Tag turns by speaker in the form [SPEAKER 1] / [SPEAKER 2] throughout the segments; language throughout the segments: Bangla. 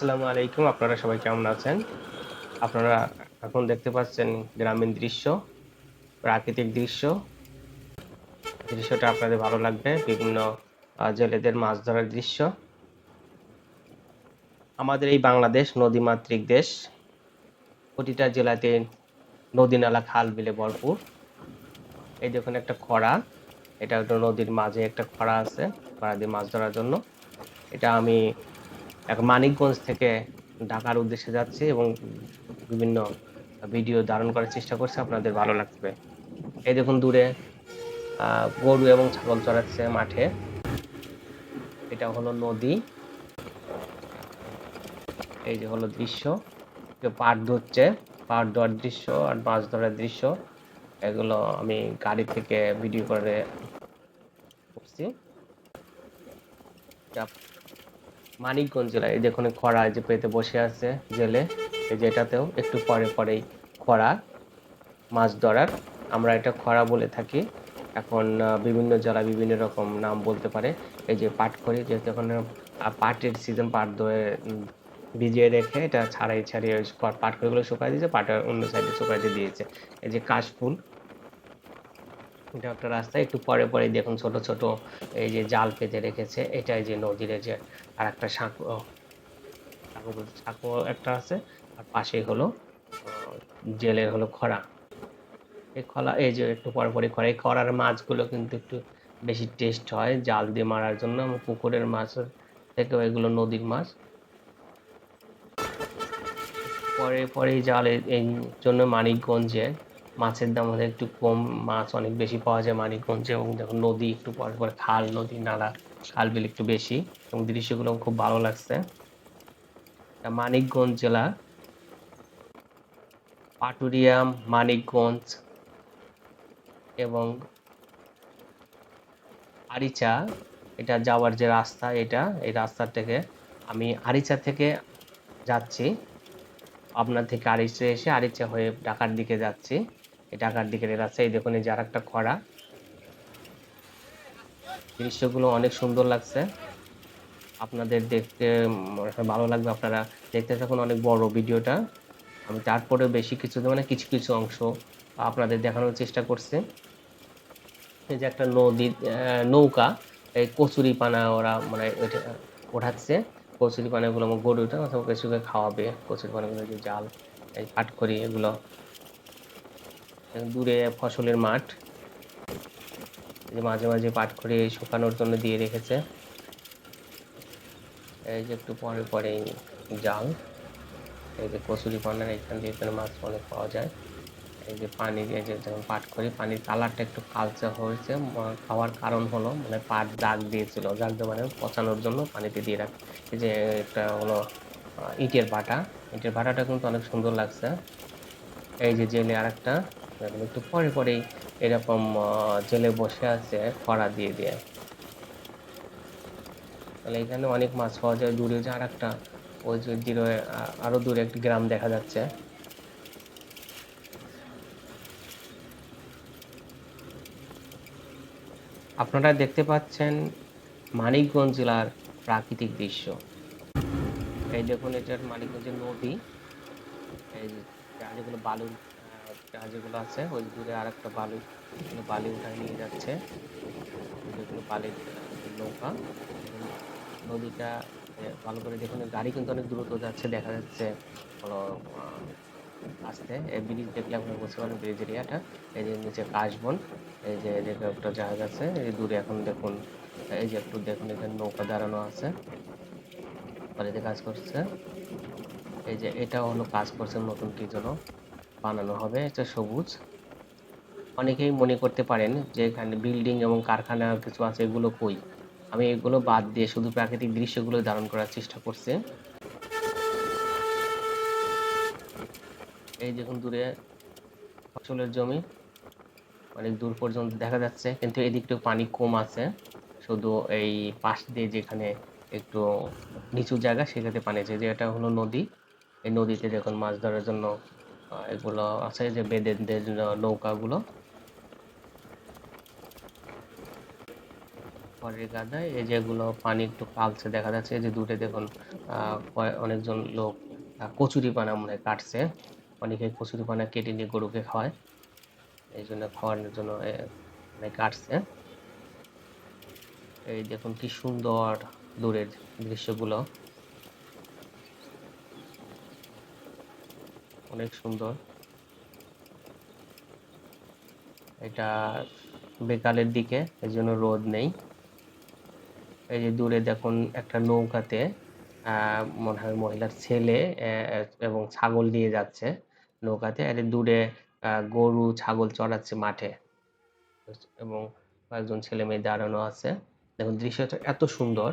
[SPEAKER 1] আসসালামু আলাইকুম, আপনারা সবাই কেমন আছেন? আপনারা এখন দেখতে পাচ্ছেন গ্রামীণ দৃশ্য, প্রাকৃতিক দৃশ্য। দৃশ্যটা আপনাদের ভালো লাগবে, বিভিন্ন জেলেদের মাছ ধরার দৃশ্য। আমাদের এই বাংলাদেশ নদীমাতৃক দেশ, প্রতিটা জেলাতে নদী নালা খাল বিলে ভরপুর। এই দেখুন একটা খরা, এটা একটা নদীর মাঝে একটা খরা আছে, খরা দিয়ে মাছ ধরার জন্য। এটা আমি এখন মানিকগঞ্জ থেকে ঢাকার উদ্দেশ্যে যাচ্ছি এবং বিভিন্ন ভিডিও ধারণ করার চেষ্টা করছি। আপনাদের ভালো লাগবে। এই দেখুন দূরে গরু এবং ছাগল চড়াচ্ছে মাঠে। এটা হলো নদী। এই যে হলো দৃশ্য। পাট ধরছে, পাট ধরার দৃশ্য আর মাছ ধরার দৃশ্য। এগুলো আমি গাড়ি থেকে ভিডিও করে করছি। মানিকগঞ্জ জেলায় দেখুন খরা যে পেতে বসে আছে জেলে, এই যে এটাতেও একটু পরে পরেই খরা, মাছ ধরার। আমরা এটা খরা বলে থাকি। এখন বিভিন্ন জেলা বিভিন্ন রকম নাম বলতে পারে। এই যে পাট করি যেহেতু এখন পাটের সিজন পাট ধরে ভিজিয়ে রেখে এটা ছাড়াই ছাড়িয়ে পাট করিগুলো শুকাই দিয়েছে, পাটের অন্য সাইডে শুকাইতে দিয়েছে। এই যে কাশফুল এটা একটা রাস্তা, একটু পরে পরে দেখুন ছোট ছোট এই যে জাল পেতে রেখেছে, এটাই যে নদীর যে আর একটা সাঁকো সাঁকো সাঁকো একটা আছে, আর পাশেই হলো জেলের হলো খরা। এই খলা, এই যে একটু পরে পরে খরা, এই খরার মাছগুলো কিন্তু একটু বেশি টেস্ট হয় জাল দিয়ে মারার জন্য পুকুরের মাছ থেকে এগুলো নদীর মাছ। পরে পরে জাল এই জন্য মানিকগঞ্জে মাছের দাম হলে একটু কম, মাছ অনেক বেশি পাওয়া যায় মানিকগঞ্জে এবং দেখুন নদী একটু পরে পরে খাল, নদী, নালা, খাল বিল একটু বেশি এবং দৃশ্যগুলো খুব ভালো লাগছে। মানিকগঞ্জ জেলা, পাটুরিয়া, মানিকগঞ্জ এবং আরিচা, এটা যাওয়ার যে রাস্তা, এটা, এই রাস্তা থেকে আমি আরিচা থেকে যাচ্ছি। আপনার থেকে আরিচা এসে আরিচা হয়ে ঢাকার দিকে যাচ্ছি। ঢাকার দিকে রাস্তা এই দেখুন এই যে আর একটা খরা দৃশ্যগুলো অনেক সুন্দর লাগছে। আপনাদের দেখতে ভালো লাগবে আপনারা দেখতে থাকুন অনেক বড় ভিডিওটা। আমি তারপরে বেশি কিছু মানে কিছু কিছু অংশ আপনাদের দেখানোর চেষ্টা করছি। এই যে একটা আহ, নৌকা এই কচুরি পানা ওরা মানে ওঠাচ্ছে। কচুরি পানাগুলো আমার গরু ওঠা অথবা কিছুকে খাওয়াবে কচুরি পানাগুলো যে জাল এই পাটখড়ি এগুলো। দূরে ফসলের মাঠ। মাঝে মাঝে পাটখড়ি শুকানোর জন্য দিয়ে রেখেছে। এই যে একটু পরে পরে জাল। এই যে কচুরি পানার এখান দিয়ে এখানে মাছ অনেক পাওয়া যায়। এই যে পানি এই যে যখন পাট করি পানির কালারটা একটু কালচে হয়েছে। খাওয়ার কারণ হলো মানে পাট দাগ দিয়েছিল। দাগ দিয়ে মানে পচানোর জন্য পানিতে দিয়ে রাখ, এই যে একটা হলো ইটের বাটা। ইটের বাটাটা কিন্তু অনেক সুন্দর লাগছে। এই যে জেলে আরেকটা। দেখুন একটু পরে পরেই এরকম জেলে বসে আছে, খরা দিয়ে দিয়ে। তাহলে এখানে অনেক মাছ পাওয়া যায়, দূরে যে আর একটা, ওই যে দূরে আ- আরও দূরে একটি গ্রাম দেখা যাচ্ছে। আপনারা দেখতে পাচ্ছেন মানিকগঞ্জ জেলার প্রাকৃতিক দৃশ্য। এই দেখুন, এটার মানিকগঞ্জের নদী। এই যে জাহাজগুলো জাহাজগুলো আছে, ওই দূরে আর একটা বালু বালি উঠায় নিয়ে যাচ্ছে। যেগুলো বালির নৌকা নদীটা ভালো করে দেখুন গাড়ি কিন্তু অনেক দ্রুত যাচ্ছে, দেখা যাচ্ছে হলো আসতে। এই ব্রিজ দেখলে আপনারা বুঝতে পারেন ব্রিজ এরিয়াটা এই যে নিচে কাশবন, এই যে একটা জাহাজ আছে, এই দূরে এখন দেখুন, এই যে একটু দেখুন, এখানে নৌকা দাঁড়ানো আছে। বাড়িতে কাজ করছে। এই যে এটা হলো কাজ করছে নতুন কি যেন। বানানো হবে, এটা সবুজ। অনেকেই মনে করতে পারেন যে এখানে বিল্ডিং এবং কারখানা কিছু আছে, এগুলো কই? আমি এগুলো বাদ দিয়ে শুধু প্রাকৃতিক দৃশ্যগুলো ধারণ করার চেষ্টা করছি। এই দেখুন দূরে ফসলের জমি। অনেক দূর পর্যন্ত দেখা যাচ্ছে, কিন্তু এদিকটা পানি কম আছে। শুধু এই পাশ দিয়ে যেখানে একটু নিচু জায়গা, সেখানে পানি আছে। যে এটা হলো নদী। এই নদীতে দেখুন মাছ ধরার জন্য এগুলো আছে যে বেদের নৌকাগুলো। খড়ের গাদায় এই যেগুলো পানি একটু কালছে দেখা যাচ্ছে এই যে দূরে দেখুন অনেকজন লোক কচুরি পানা মনে কাটছে। অনেকে কচুরি পানা কেটে নিয়ে গরুকে খাওয়ায়। এই জন্য খাওয়ানোর জন্য মানে কাটছে। এই দেখুন কি সুন্দর দূরের দৃশ্যগুলো। অনেক সুন্দর। এটা বিকালের দিকে এই জন্য রোদ নেই। এই যে দূরে দেখুন একটা নৌকাতে মনে হয় মহিলার ছেলে এবং ছাগল নিয়ে যাচ্ছে নৌকাতে। আর দূরে গরু, ছাগল চড়াচ্ছে মাঠে। এবং কয়েকজন ছেলে মেয়ে দাঁড়ানো আছে। দেখুন দৃশ্যটা এত সুন্দর।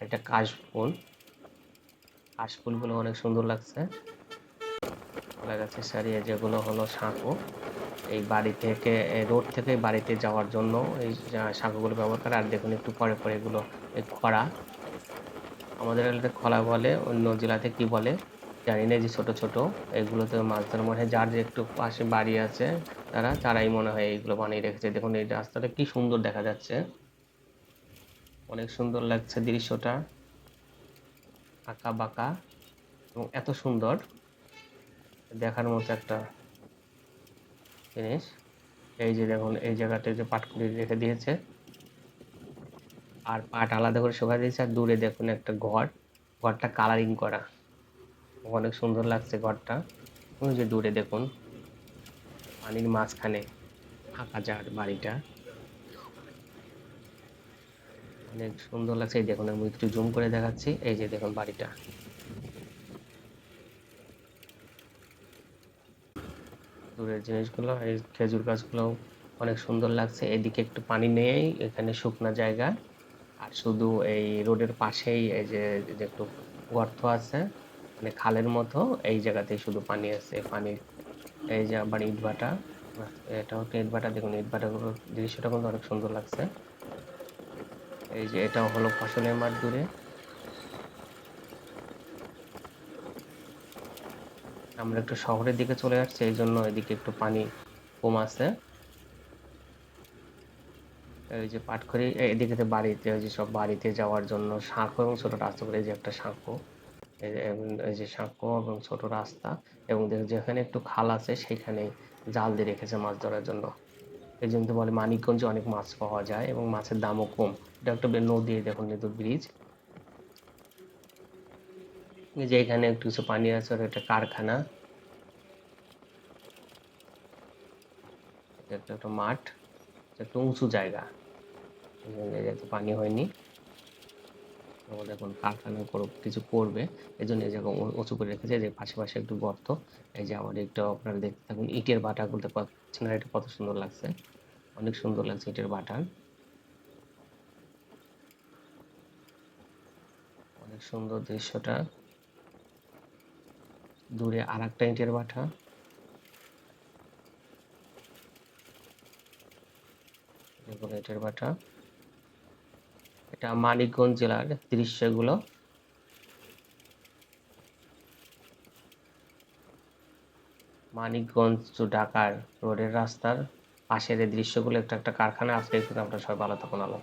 [SPEAKER 1] এটা কাশফুল। কাশফুলগুলো অনেক সুন্দর লাগছে। গাছের সারিয়ে যেগুলো হলো সাঁকো, এই বাড়ি থেকে রোড থেকে বাড়িতে যাওয়ার জন্য এই সাঁকোগুলো ব্যবহার করে, আর দেখুন একটু পরে পরে এগুলো, এই খরা আমাদের এলাকাতে খরা বলে, অন্য জেলাতে কি বলে, জানি না যে ছোট ছোট, এগুলোতে মাছ ধরা মনে হয়, যার যে একটু পাশে বাড়ি আছে, তারা, তারাই মনে হয় এইগুলো বানিয়ে রেখেছে। দেখুন এই রাস্তাটা কি সুন্দর দেখা যাচ্ছে। অনেক সুন্দর লাগছে দৃশ্যটা। আঁকা বাঁকা, এবং এত সুন্দর। দেখার মতো একটা জিনিস। এই যে দেখুন, এই জায়গাতে যে পাটকুড়ি রেখে দিয়েছে। আর পাট আলাদা করে শুকাই দিয়েছে। আর দূরে দেখুন একটা ঘর। ঘরটা কালারিং করা। অনেক সুন্দর লাগছে ঘরটা। ওই যে দূরে দেখুন, পানির মাঝখানে ফাঁকা যার বাড়িটা। অনেক সুন্দর লাগছে। এই দেখুন, আমি একটু জুম করে দেখাচ্ছি। এই যে দেখুন বাড়িটা। দূরের জিনিসগুলো, এই খেজুর গাছগুলো অনেক সুন্দর লাগছে। এদিকে একটু পানি নেই, এখানে শুকনা জায়গা। আর শুধু এই রোডের পাশেই এই যে একটু গর্ত আছে মানে খালের মতো, এই জায়গাতেই শুধু পানি আছে। পানি এই যে আবার ইটভাটা এটা হচ্ছে ইটভাটা দেখুন ইটভাটাগুলোর দৃশ্যটা কিন্তু অনেক সুন্দর লাগছে। এই যে এটাও হলো ফসলের মাঠ দূরে। আমরা একটু শহরের দিকে চলে আসছি, এই জন্য এদিকে একটু পানি কম আছে। এই যে পাটখড়ি এদিকে বাড়িতে ওই যে সব বাড়িতে যাওয়ার জন্য সাঁকো এবং ছোট রাস্তা করে যে একটা সাঁকো। এই যে- সাঁকো এবং ছোট রাস্তা এবং যেখানে একটু খাল আছে, সেখানে জাল দিয়ে রেখেছে মাছ ধরার জন্য। এই জন্য বলে মানিকগঞ্জে অনেক মাছ পাওয়া যায় এবং মাছের দামও কম। এটা একটা নদী, দেখুন কিন্তু ব্রিজ যে এখানে একটু কিছু পানি আছে আর একটা কারখানা। একটা একটা মাঠ একটা উঁচু জায়গা। জায়গাতে পানি হয়নি। আমাদের এখন কারখানা করো, কিছু করবে। এই জন্য এই জায়গা উঁচু করে রেখেছে যে পাশে পাশে একটু গর্ত। এই যে আমার একটু আপনারা দেখতে থাকুন, ইটের বাটা করতে পারছেন এটা কত সুন্দর লাগছে। অনেক সুন্দর লাগছে ইটের বাটা। অনেক সুন্দর দৃশ্যটা। দূরে আর একটা ইটের বাটা। ইটের বাটা। এটা মানিকগঞ্জ জেলার দৃশ্যগুলো মানিকগঞ্জ টু ঢাকার রোডের রাস্তার পাশের এই দৃশ্যগুলো, একটা একটা কারখানা আছে আমরা সবাই ভালো থাকুন হাফেজ।